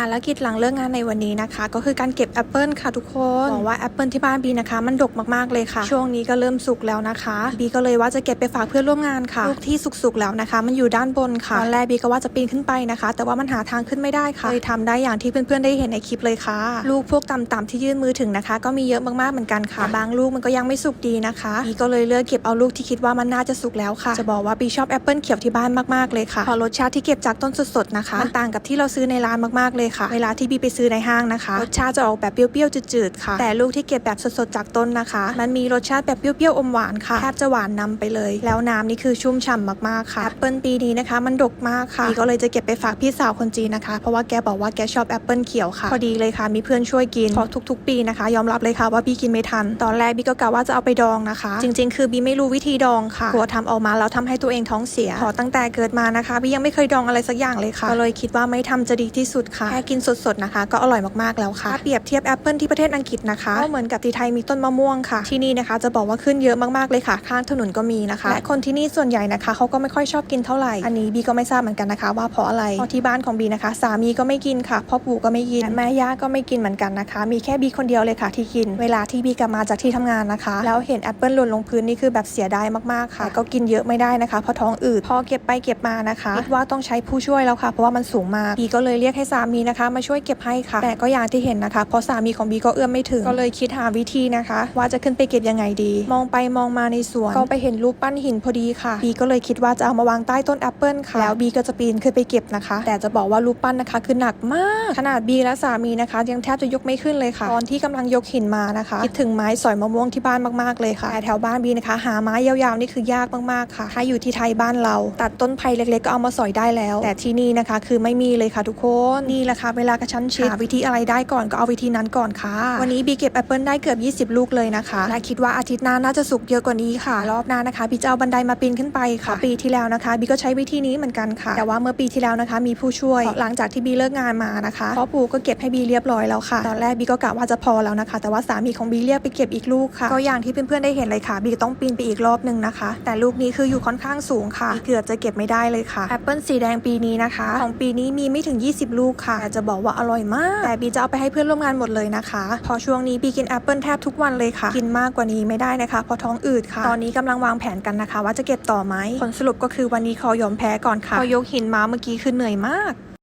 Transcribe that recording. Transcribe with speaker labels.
Speaker 1: ารกิจหลังเลิกงานในวันนี้นะคะ ก็คือการเก็บแอปเปิลค่ะทุกคนบอกว่าแอปเปิลที่บ้านบีนะคะ มันดกมากๆเลยค่ะ ช่วงนี้ก็เริ่มสุกแล้วนะคะบีก็เลยว่าจะเก็บไปฝากเพื่อนร่วมงานค่ะลูกที่สุกๆแล้วนะคะ มันอยู่ด้านบนค่ะตอนแรกบีก็ว่าจะปีนขึ้นไปนะคะ แต่ว่ามันหาทางขึ้นไม่ได้ค่ะเลยทำได้อย่างที่เพื่อนๆได้เห็นในคลิปเลยค่ะ ลูกพวกต่ำๆที่ยื่นมือถึงนะคะ ก็มีเยอะมากๆเหมือนกันค่ะ บางลูกมันก็ยังไม่สุกดีนะคะบีก็เลยเลือกเก็บเอาลูกที่คิดว่ามันน่าจะสุกแล้วค่ะ จะบอกว่าบีชอบแอปเปิลเขียวที่บ้านมากๆเลยค่ะพอรสชาติที่เก็บจากต้นสดๆนะคะมันต่างกับที่เราซื้อในร้านมากๆเลยค่ะ เวลาที่บีไปซื้อในห้างนะคะรสชาติจะออกแบบเปรี้ยวๆจืดๆค่ะ แต่ลูกที่เก็บแบบสดๆจากต้นนะคะ มันมีรสชาติแบบเปรี้ยวๆอมหวานค่ะแทบจะหวานนำไปเลย แล้วน้ำนี่คือชุ่มฉ่ำมากๆค่ะแอปเปิลปีนี้นะคะ มันดกมากค่ะบีก็เลยจะเก็บไปฝากพี่สาวคนจีนนะคะ เพราะว่าแกบอกว่าแกชอบแอปเปิลเขียวค่ะพอดีเลยค่ะมีเพื่อนช่วยกินเพราะทุก ๆ ปีนะคะ ยอมรับเลยค่ะว่าบีกินไม่ทัน ตอนแรกบีก็กะว่าจะเอาไปดองนะคะ จริง ๆ คือบีไม่รู้วิธีดองค่ะกลัวทำออกมาแล้วทำให้ตัวเองท้องเสียพอตั้งแต่เกิดมานะคะบียังไม่เคยดองอะไรสักอย่างเลยค่ะก็เลยคิดว่าไม่ทำจะดีที่สุดค่ะแค่กินสดๆนะคะ ก็อร่อยมากๆแล้วค่ะเปรียบเทียบแอปเปิลที่ประเทศอังกฤษนะคะก็เหมือนกับที่ไทยมีต้นมะม่วงค่ะ ที่นี่นะคะจะบอกว่าขึ้นเยอะมากๆเลยค่ะ ข้างถนนก็มีนะคะและคนที่นี่ส่วนใหญ่นะคะเขาก็ไม่ค่อยชอบกินเท่าไหร่ อันนี้บีก็ไม่ทราบเหมือนกันนะคะ ว่าเพราะอะไรเพราะที่บ้านของบีนะคะ สามีก็ไม่กินค่ะพ่อปู่ก็ไม่กินแม่ย่าก็ไม่กินเหมือนกันนะคะ มีแค่บีคนเดียวเลยค่ะ ที่กิน เวลาที่บีกลับมาจากที่ทำงานนะคะ แล้วเห็นแอปเปิลหล่นลงพื้นนี่คือแบบเสียดายมากๆค่ะ ก็กินเยอะไม่ได้นะคะเพราะท้องอืดพอเก็บไปเก็บมานะคะคิดว่าต้องใช้ผู้ช่วยแล้วค่ะเพราะว่ามันสูงมากบีก็เลยเรียกให้สามีนะคะ มาช่วยเก็บให้ค่ะ แต่ก็อย่างที่เห็นนะคะ เพราะสามีของบีก็เอื้อมไม่ถึง ก็เลยคิดหาวิธีนะคะ ว่าจะขึ้นไปเก็บยังไงดี มองไปมองมาในสวน ก็ไปเห็นรูปปั้นหินพอดีค่ะ บีก็เลยคิดว่าจะเอามาวางใต้ต้นแอปเปิลค่ะ แล้วบีก็จะปีนขึ้นไปเก็บนะคะ แต่จะบอกว่ารูปปั้นนะคะ คือหนักมาก ขนาดบีและสามีนะคะ ยังแทบจะยกไม่ขึ้นเลยค่ะ ตอนที่กำลังยกหินมานะคะ คิดถึงไม้สอยมะม่วงที่บ้านมากๆเลยค่ะแต่แถวบ้านบีนะคะ หาไม้ยาวๆนี่คือยากมากๆค่ะ ถ้าอยู่ที่ไทยบ้านเรา ตัดต้นไผ่เล็กๆก็เอามาสอยได้แล้ว แต่ที่นี่นะคะ คือไม่มีเลยค่ะทุกคน นี่แหละค่ะเวลากระชั้นชิดหาวิธีอะไรได้ก่อนก็เอาวิธีนั้นก่อนค่ะ วันนี้บีเก็บแอปเปิลได้เกือบ 20 ลูกเลยนะคะ และคิดว่าอาทิตย์หน้าน่าจะสุกเยอะกว่านี้ค่ะ รอบหน้านะคะบีจะเอาบันไดมาปีนขึ้นไปค่ะ ปีที่แล้วนะคะบีก็ใช้วิธีนี้เหมือนกันค่ะ แต่ว่าเมื่อปีที่แล้วนะคะ มีผู้ช่วย หลังจากที่บีเลิกงานมานะคะพ่อปู่ก็เก็บให้บีเรียบร้อยแล้วค่ะ ตอนแรกบีก็กะว่าจะพอแล้วนะคะ แต่ว่าสามีของบีเรียกไปเก็บอีกลูกค่ะ ก็อย่างที่เพื่อนๆได้เห็นเลยค่ะ บีต้องปีนไปอีกรอบหนึ่งนะคะ แต่ลูกนี้คืออยู่ค่อนข้างสูงค่ะบีเกือบจะเก็บไม่ได้เลยค่ะแอปเปิลสีแดงปีนี้นะคะ ของปีนี้มีไม่ถึง 20 ลูกค่ะแต่จะบอกว่าอร่อยมาก แต่บีจะเอาไปให้เพื่อนร่วมงานหมดเลยนะคะเพอช่วงนี้บีกินแอปเปิลแทบทุกวันเลยค่ะ กินมากกว่านี้ไม่ได้นะคะเพราะท้องอืดค่ะ ตอนนี้กำลังวางแผนกันนะคะ ว่าจะเก็บต่อไหมผลสรุปก็คือวันนี้ขอยอมแพ้ก่อนค่ะพอยกหินมาเมื่อกี้คือเหนื่อยมาก